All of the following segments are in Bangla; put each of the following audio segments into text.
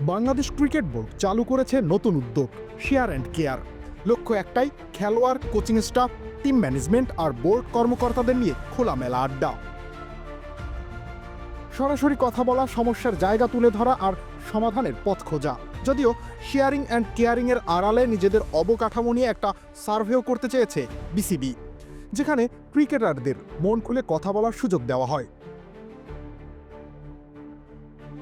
বাংলাদেশ ক্রিকেট বোর্ড চালু করেছে নতুন উদ্যোগ শেয়ার অ্যান্ড কেয়ার লক্ষ্য একটাই, খেলোয়াড়, কোচিং স্টাফ টিম ম্যানেজমেন্ট আর বোর্ড কর্মকর্তাদের নিয়ে খোলামেলা আড্ডা। সরাসরি কথা বলা, সমস্যার জায়গা তুলে ধরা আর সমাধানের পথ খোঁজা। যদিও শেয়ারিং অ্যান্ড কেয়ারিং এর আড়ালে নিজেদের অবকাঠামো নিয়ে একটা সার্ভেও করতে চেয়েছে বিসিবি। যেখানে ক্রিকেটারদের মন খুলে কথা বলার সুযোগ দেওয়া হয়।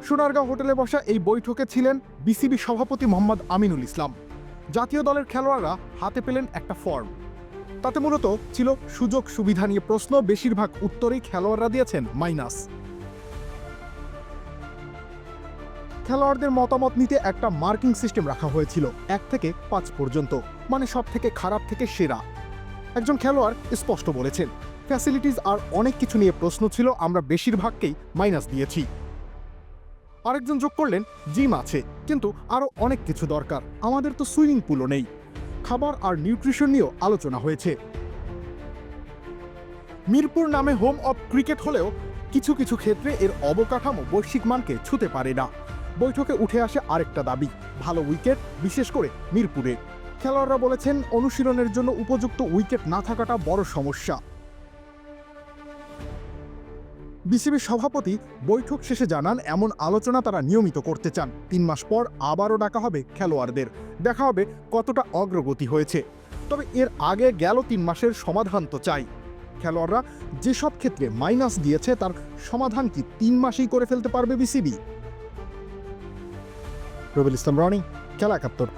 সোনারগাঁও হোটেলে বসা এই বৈঠকে ছিলেন বিসিবি সভাপতি মোহাম্মদ আমিনুল ইসলাম। জাতীয় দলের খেলোয়াড়রা হাতে পেলেন একটা ফর্ম। তাতে মূলত ছিল সুযোগ সুবিধা নিয়ে প্রশ্ন, বেশিরভাগ উত্তরেই খেলোয়াড়রা দিয়েছেন মাইনাস। খেলোয়াড়দের মতামত নিতে একটা মার্কিং সিস্টেম রাখা হয়েছিল, এক থেকে পাঁচ পর্যন্ত মানে সব থেকে খারাপ থেকে সেরা। একজন খেলোয়াড় স্পষ্ট বলেছেন, ফ্যাসিলিটিস আর অনেক কিছু নিয়ে প্রশ্ন ছিল, আমরা বেশিরভাগকেই মাইনাস দিয়েছি। আরেকজন যোগ করলেন, জিম আছে, কিন্তু আরও অনেক কিছু দরকার। আমাদের তো সুইমিং পুলও নেই। খাবার আর নিউট্রিশন নিয়েও আলোচনা হয়েছে। মিরপুর নামে হোম অফ ক্রিকেট হলেও কিছু কিছু ক্ষেত্রে এর অবকাঠামো বৈশ্বিক মানকে ছুতে পারে না। বৈঠকে উঠে আসে আরেকটা দাবি, ভালো উইকেট, বিশেষ করে মিরপুরে। খেলোয়াড়রা বলেছেন, অনুশীলনের জন্য উপযুক্ত উইকেট না থাকাটা বড় সমস্যা। বিসিবির সভাপতি বৈঠক শেষে জানান, এমন আলোচনা তারা নিয়মিত করতে চান। তিন মাস পর আবারও ডাকা হবে খেলোয়াড়দের। দেখা হবে কতটা অগ্রগতি হয়েছে। তবে এর আগে গেল তিন মাসের সমাধান তো চাই। খেলোয়াড়রা যেসব ক্ষেত্রে মাইনাস দিয়েছে, তার সমাধান কি তিন মাসেই করে ফেলতে পারবে বিসিবি? রবিল ইসলাম রনি, খেলা একাত্তর।